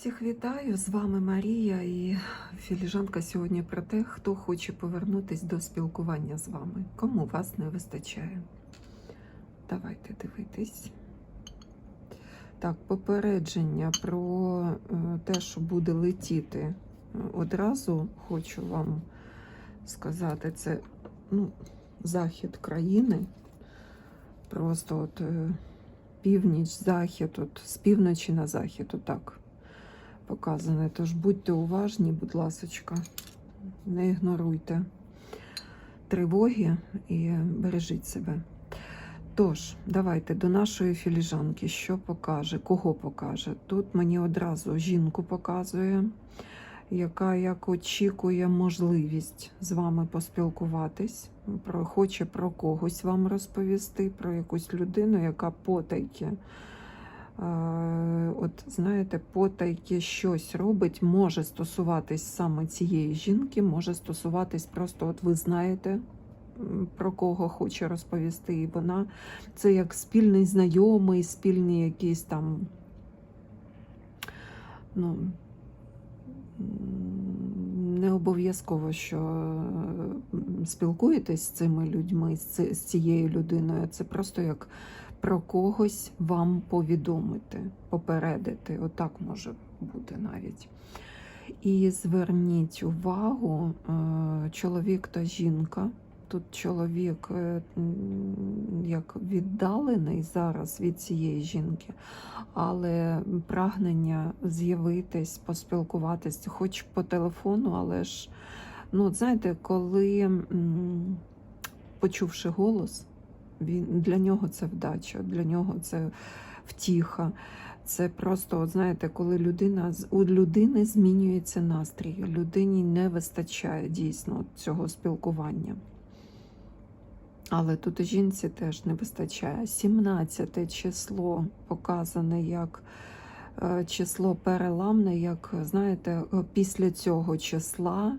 Всіх вітаю! З вами Марія і філіжанка сьогодні про те, хто хоче повернутися до спілкування з вами. Кому вас не вистачає. Давайте дивитись. Так, попередження про е, те, що буде летіти е, одразу, хочу вам сказати, це ну, захід країни. Просто от е, північ, захід, от з півночі на захід, отак показане. Тож будьте уважні, будь ласочка, не ігноруйте тривоги і бережіть себе. Тож, давайте до нашої філіжанки, що покаже, кого покаже. Тут мені одразу жінку показує, яка як очікує можливість з вами поспілкуватись, про, хоче про когось вам розповісти, про якусь людину, яка потайки. От знаєте, потайки щось робить, може стосуватись саме цієї жінки, може стосуватись просто, от ви знаєте, про кого хоче розповісти, і вона це як спільний знайомий, спільні якісь там, ну, не обов'язково, що спілкуєтесь з цими людьми, з цією людиною. Це просто як про когось вам повідомити, попередити. Отак може бути навіть. І зверніть увагу, е, чоловік та жінка. Тут чоловік е, як віддалений зараз від цієї жінки, але прагнення з'явитись, поспілкуватись, хоч по телефону, але ж, ну, знаєте, коли почувши голос, він для нього це вдача, для нього це втіха. Це просто, от знаєте, коли людина у людини змінюється настрій, людині не вистачає дійсно цього спілкування. Але тут і жінці теж не вистачає. 17 число показане як е, число переламне, як знаєте, е, після цього числа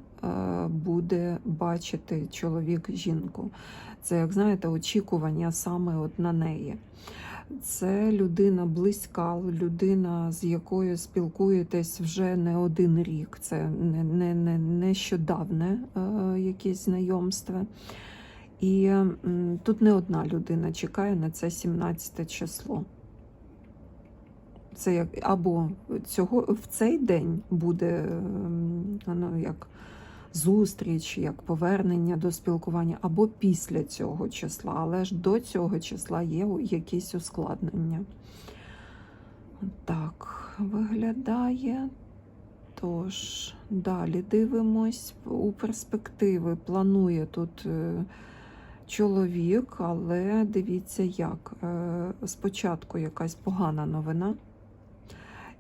буде бачити чоловік жінку. Це, як знаєте, очікування саме от на неї. Це людина близька, людина, з якою спілкуєтесь вже не один рік. Це не, не, не нещодавне е, якесь знайомство. І м, тут не одна людина чекає на це 17 число. Це як або цього в цей день буде ну, як зустріч, як повернення до спілкування, або після цього числа, але ж до цього числа є якісь ускладнення. Так, виглядає. Тож, далі дивимось. У перспективи планує тут е, чоловік, але дивіться як. Е, Спочатку якась погана новина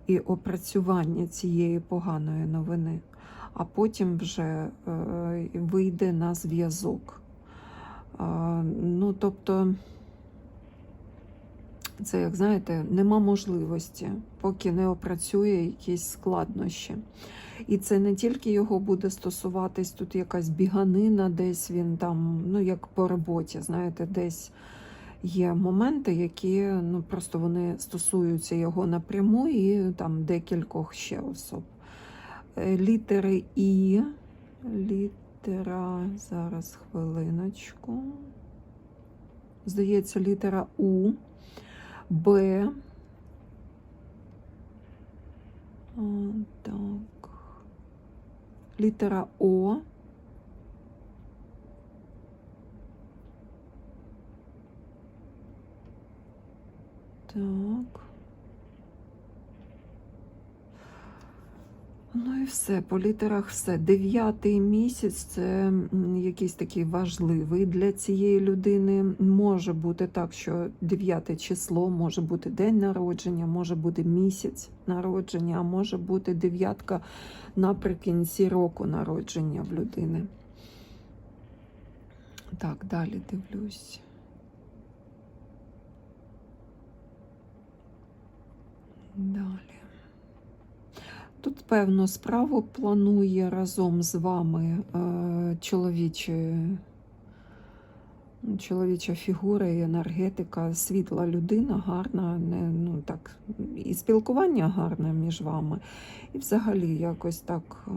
і опрацювання цієї поганої новини, а потім вже е, вийде на зв'язок. Ну, тобто, це, як знаєте, нема можливості, поки не опрацює якісь складнощі. І це не тільки його буде стосуватись, тут якась біганина, десь він там, ну як по роботі, знаєте, десь є моменти, які ну, просто вони стосуються його напряму і там декількох ще особ. Е, Літери І, літера, зараз хвилиночку. Здається, літера У, Б. Так. Літера О. Так. Ну і все, по літерах все. Дев'ятий місяць це якийсь такий важливий для цієї людини. Може бути так, що дев'яте число може бути день народження, може бути місяць народження, а може бути дев'ятка наприкінці року народження в людини. Так, далі дивлюсь. Далі. Тут, певно, справу планує разом з вами е, чоловічий Чоловіча фігура і енергетика, світла людина гарна, не, ну, так, і спілкування гарне між вами, і взагалі якось так е,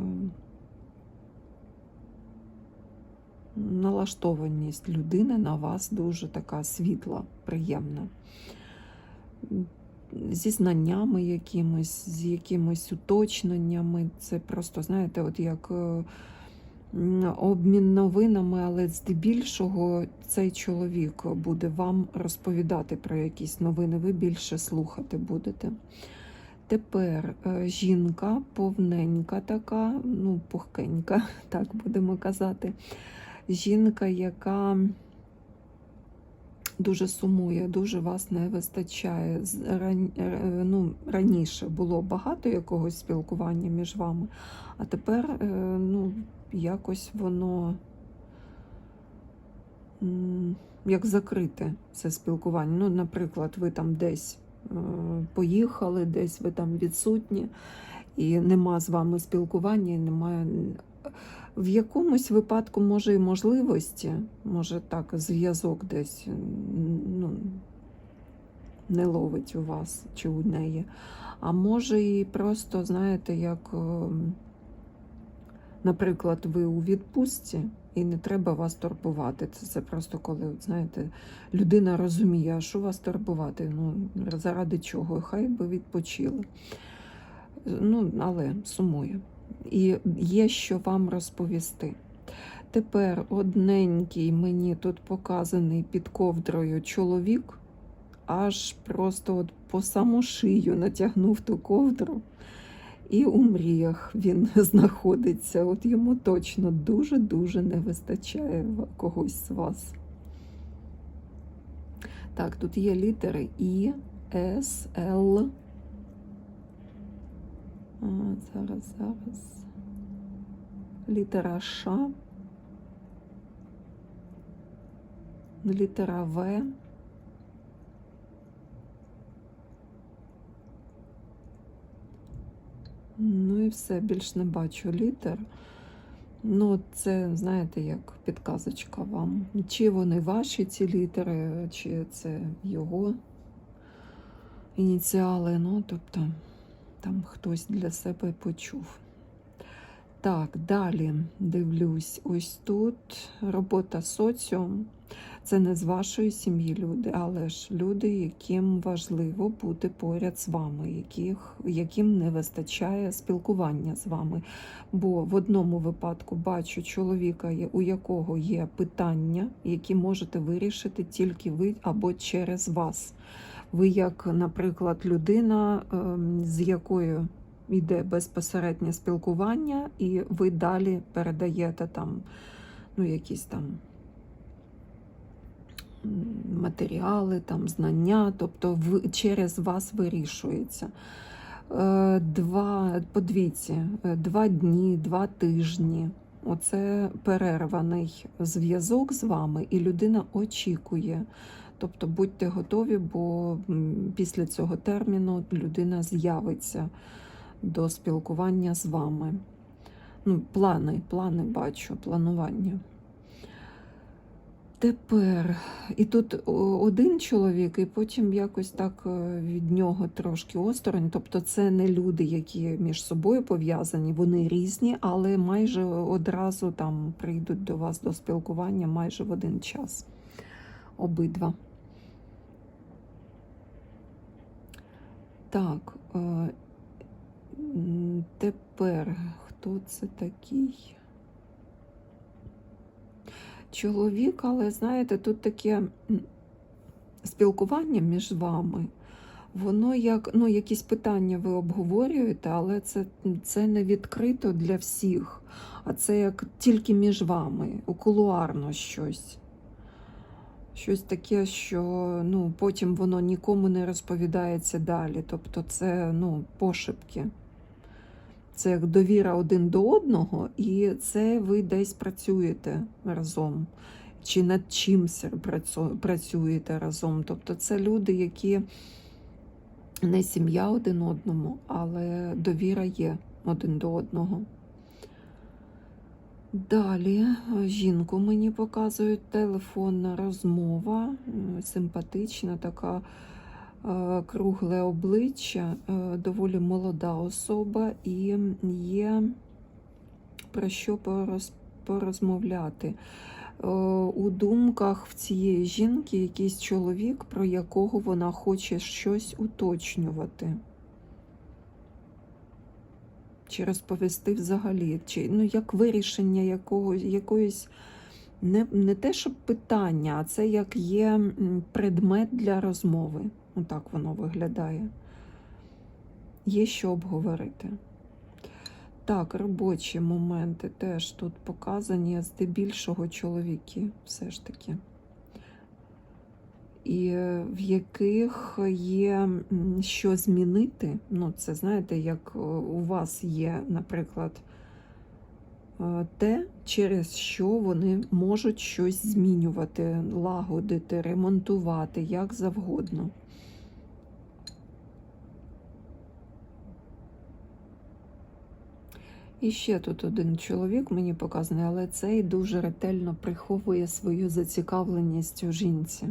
налаштованість людини на вас дуже така світла, приємна. Зі знаннями якимось, з якимись уточненнями. Це просто, знаєте, от як е, обмін новинами, але здебільшого цей чоловік буде вам розповідати про якісь новини, ви більше слухати будете. Тепер е, жінка повненька така, ну, пухкенька, так будемо казати. Жінка, яка дуже сумує, дуже вас не вистачає. Е, Ну, раніше було багато якогось спілкування між вами, а тепер е, ну, якось воно як закрите це спілкування. Ну, наприклад, ви там десь е, поїхали, десь ви там відсутні, і нема з вами спілкування, і немає. В якомусь випадку, може, і можливості, може так, зв'язок десь ну, не ловить у вас чи у неї. А може, і просто, знаєте, як, ем, наприклад, ви у відпустці, і не треба вас турбувати. Це, це просто коли, знаєте, людина розуміє, а що вас турбувати? Ну, заради чого? Хай би відпочили. Ну, але сумує. І є що вам розповісти. Тепер одненький мені тут показаний під ковдрою чоловік, аж просто от по саму шию натягнув ту ковдру. І у мріях він знаходиться. От йому точно дуже-дуже не вистачає когось з вас. Так, тут є літери І, С, Л. Зараз, зараз. Літера Ш. Літера В. Ну і все, більш не бачу літер. Ну, це, знаєте, як підказочка вам. Чи вони ваші ці літери, чи це його ініціали. Ну, тобто, там хтось для себе почув. Так, далі дивлюсь, ось тут робота соціум. Це не з вашої сім'ї люди, але ж люди, яким важливо бути поряд з вами, яких, яким не вистачає спілкування з вами. Бо в одному випадку бачу чоловіка, у якого є питання, які можете вирішити тільки ви або через вас. Ви, як, наприклад, людина, ем, з якою йде безпосереднє спілкування, і ви далі передаєте там ну, якісь там матеріали, там, знання, тобто в, через вас вирішується. Е, Два, подивіться, е, два дні, два тижні. Оце перерваний зв'язок з вами, і людина очікує. Тобто будьте готові, бо після цього терміну людина з'явиться до спілкування з вами. Ну, плани, плани бачу, планування. Тепер, і тут один чоловік, і потім якось так е, від нього трошки осторонь. Тобто це не люди, які між собою пов'язані, вони різні, але майже одразу там прийдуть до вас до спілкування майже в один час. Обидва. Так, е, тепер хто це такий? Чоловік, але знаєте, тут таке спілкування між вами. Воно як ну, якісь питання ви обговорюєте, але це, це не відкрито для всіх, а це як тільки між вами, кулуарно щось. Щось таке, що ну, потім воно нікому не розповідається далі. Тобто це ну, пошепки. Це як довіра один до одного, і це ви десь працюєте разом, чи над чимось працюєте разом. Тобто це люди, які не сім'я один одному, але довіра є один до одного. Далі е, жінку мені показують телефонна розмова, симпатична, така е, кругле обличчя, е, доволі молода особа, і є про що пороз, порозмовляти. У думках в цієї жінки якийсь чоловік, про якого вона хоче щось уточнювати. Чи розповісти взагалі, чи ну як вирішення якогось якоїсь не, не те, щоб питання, а це як є предмет для розмови. Отак воно виглядає. Є що обговорити. Так, робочі моменти теж тут показані, здебільшого чоловіки, все ж таки. І е, в яких є що змінити. Ну, це знаєте, як е, у вас є, наприклад, е, те, через що вони можуть щось змінювати, лагодити, ремонтувати, як завгодно. І ще тут один чоловік мені показаний, але цей дуже ретельно приховує свою зацікавленість у жінці.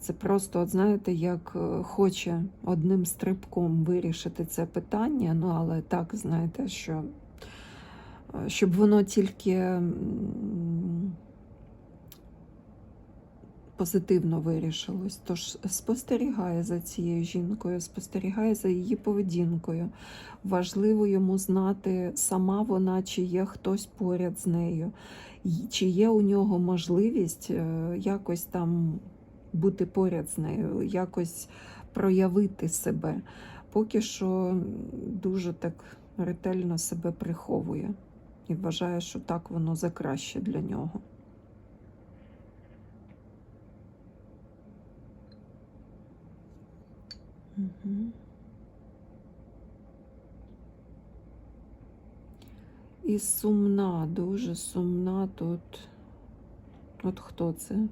Це просто, от знаєте, як е, хоче одним стрибком вирішити це питання, ну але так, знаєте, що е, щоб воно тільки позитивно вирішилось. Тож спостерігає за цією жінкою, спостерігає за її поведінкою. Важливо йому знати, сама вона, чи є хтось поряд з нею, чи є у нього можливість е, якось там бути поряд з нею, якось проявити себе. Поки що дуже так ретельно себе приховує і вважає, що так воно за краще для нього. Мгм. І сумна, дуже сумна тут. От хто це?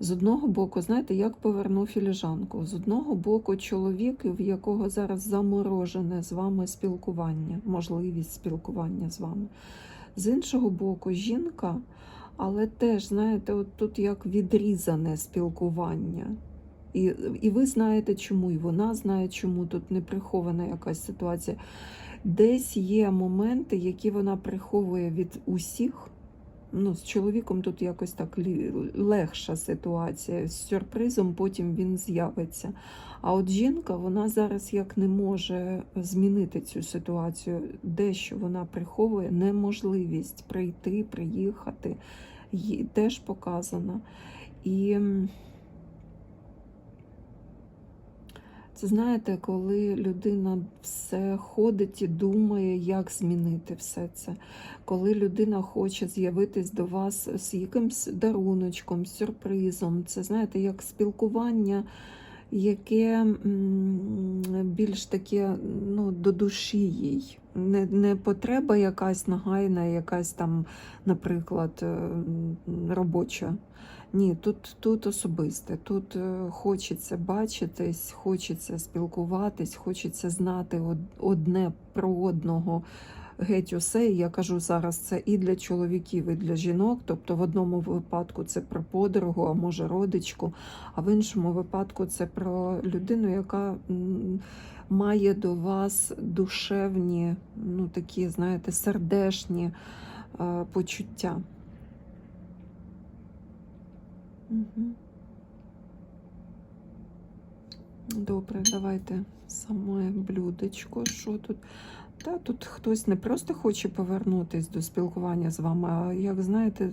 З одного боку, знаєте, як повернув філіжанку. З одного боку, чоловік, в якого зараз заморожене з вами спілкування, можливість спілкування з вами. З іншого боку, жінка, але теж, знаєте, от тут як відрізане спілкування. І, і ви знаєте чому, і вона знає, чому тут не прихована якась ситуація. Десь є моменти, які вона приховує від усіх. Ну, з чоловіком тут якось так легша ситуація. З сюрпризом потім він з'явиться. А от жінка, вона зараз як не може змінити цю ситуацію. Дещо вона приховує неможливість прийти, приїхати, їй теж показано. І це знаєте, коли людина все ходить і думає, як змінити все це. Коли людина хоче з'явитись до вас з якимсь даруночком, сюрпризом, це знаєте, як спілкування, яке більш таке ну, до душі їй. Не, не потреба якась нагайна, якась там, наприклад, робоча. Ні, тут, тут особисте, тут е, хочеться бачитись, хочеться спілкуватись, хочеться знати одне про одного геть усе. Я кажу зараз це і для чоловіків, і для жінок. Тобто в одному випадку це про подругу, а може родичку, а в іншому випадку це про людину, яка має до вас душевні, ну такі, знаєте, сердешні е, почуття. Добре, давайте саме блюдечко. Що тут? Та тут хтось не просто хоче повернутись до спілкування з вами, а як знаєте,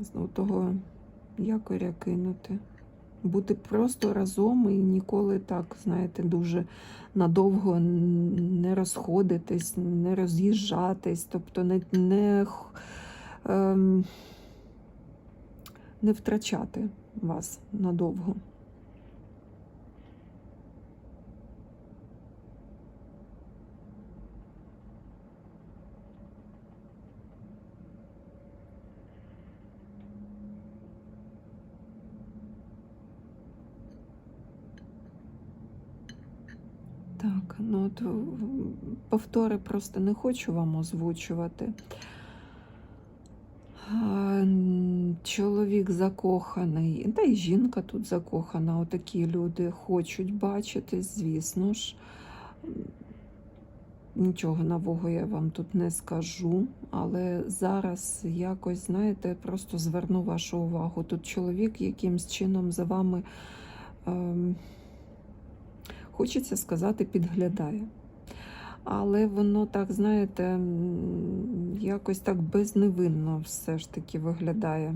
знову того якоря кинути. Бути просто разом і ніколи так, знаєте, дуже надовго не розходитись, не роз'їжджатись, тобто не, не, ем, не втрачати вас надовго. Так, ну от повтори просто не хочу вам озвучувати. Чоловік закоханий, та й жінка тут закохана. Отакі люди хочуть бачити, звісно ж. Нічого нового я вам тут не скажу, але зараз якось, знаєте, просто зверну вашу увагу. Тут чоловік якимсь чином за вами, ем, хочеться сказати, підглядає. Але воно так, знаєте, якось так безневинно все ж таки виглядає.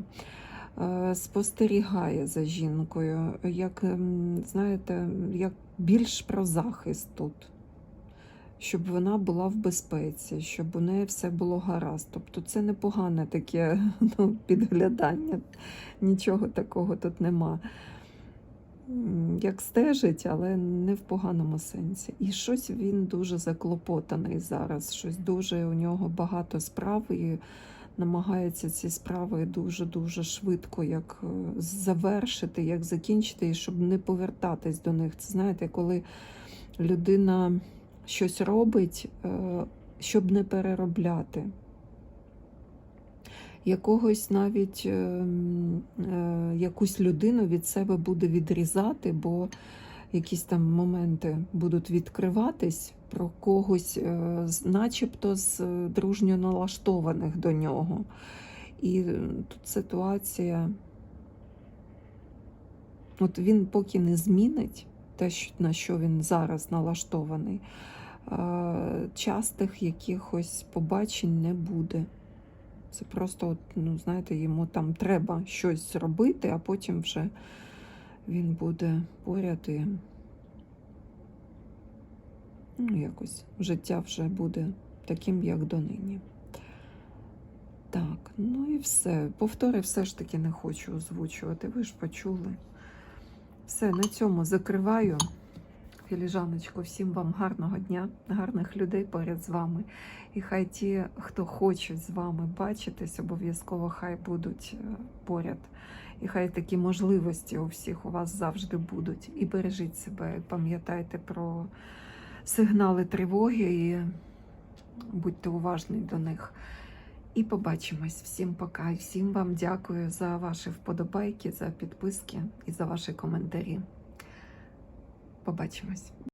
Е, Спостерігає за жінкою, як, ем, знаєте, як більш про захист тут. Щоб вона була в безпеці, щоб у неї все було гаразд. Тобто це непогане таке ну, підглядання, нічого такого тут нема. Як стежить, але не в поганому сенсі. І щось він дуже заклопотаний зараз. Щось дуже у нього багато справ і намагається ці справи дуже-дуже швидко як е, завершити, як закінчити, і щоб не повертатись до них. Це знаєте, коли людина щось робить, е, щоб не переробляти. Якогось навіть е, е, якусь людину від себе буде відрізати, бо якісь там моменти будуть відкриватись про когось, е, начебто з дружньо налаштованих до нього. І е, тут ситуація, от він поки не змінить те, на що він зараз налаштований, е, частих якихось побачень не буде. Це просто, ну, знаєте, йому там треба щось зробити, а потім вже він буде поряд і ну, якось життя вже буде таким, як донині. Так, ну і все. Повтори все ж таки не хочу озвучувати. Ви ж почули. Все, на цьому закриваю. Філіжаночко, всім вам гарного дня, гарних людей поряд з вами. І хай ті, хто хочуть з вами бачитись, обов'язково хай будуть е, поряд. І хай такі можливості у всіх у вас завжди будуть. І бережіть себе, пам'ятайте про сигнали тривоги і будьте уважні до них. І побачимось. Всім пока. І всім вам дякую за ваші вподобайки, за підписки і за ваші коментарі. Побачимось.